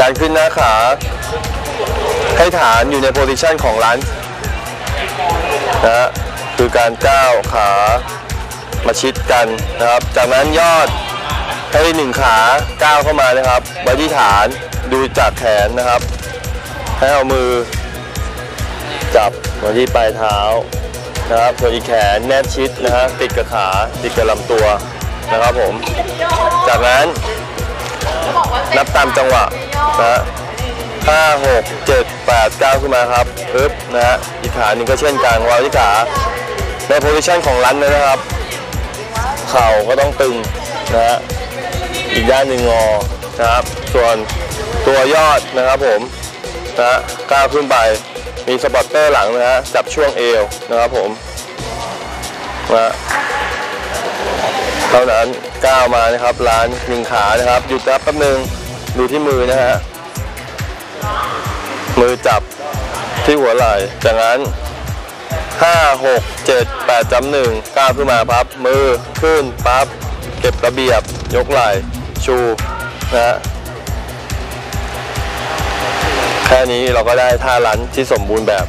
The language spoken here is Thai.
การขึ้นหน้าขา ให้ฐานอยู่ในโพซิชันของลันนะฮะคือการก้าวขามาชิดกันนะครับ จากนั้นยอดให้หนึ่งขาก้าวเข้ามานะครับไว้ที่ฐานดูจากแขนนะครับ ให้เอามือ จับมาที่ปลายเท้านะครับส่วนอีกแขนแนบชิดนะฮะติดกับขาติดกับลำตัวนะครับผม จากนั้น นับตามจังหวะนะฮะห้าหกเจ็ดแปดเก้าขึ้นมาครับปึ๊บนะฮะอีกขาหนึ่งก็เช่นกันวางที่ขาในโพซิชันของรันเลยนะครับ เข่าก็ต้องตึงนะฮะอีกด้านหนึ่งงอนะครับ ส่วนตัวยอดนะครับผมนะฮะก้าวขึ้นไปมีสปอตเตอร์หลังนะฮะจับช่วงเอวนะครับผมนะฮะ เท่านั้นก้าวมานะครับล้านหนึ่งขานะครับหยุดนับแป๊บนึงดูที่มือนะฮะมือจับที่หัวไหล่จากนั้น5 6 7 8จำหนึ่งก้าวขึ้นมาพับมือขึ้นปั๊บเก็บระเบียบยกไหล่ชูนะฮะแค่นี้เราก็ได้ท่าลันที่สมบูรณ์แบบ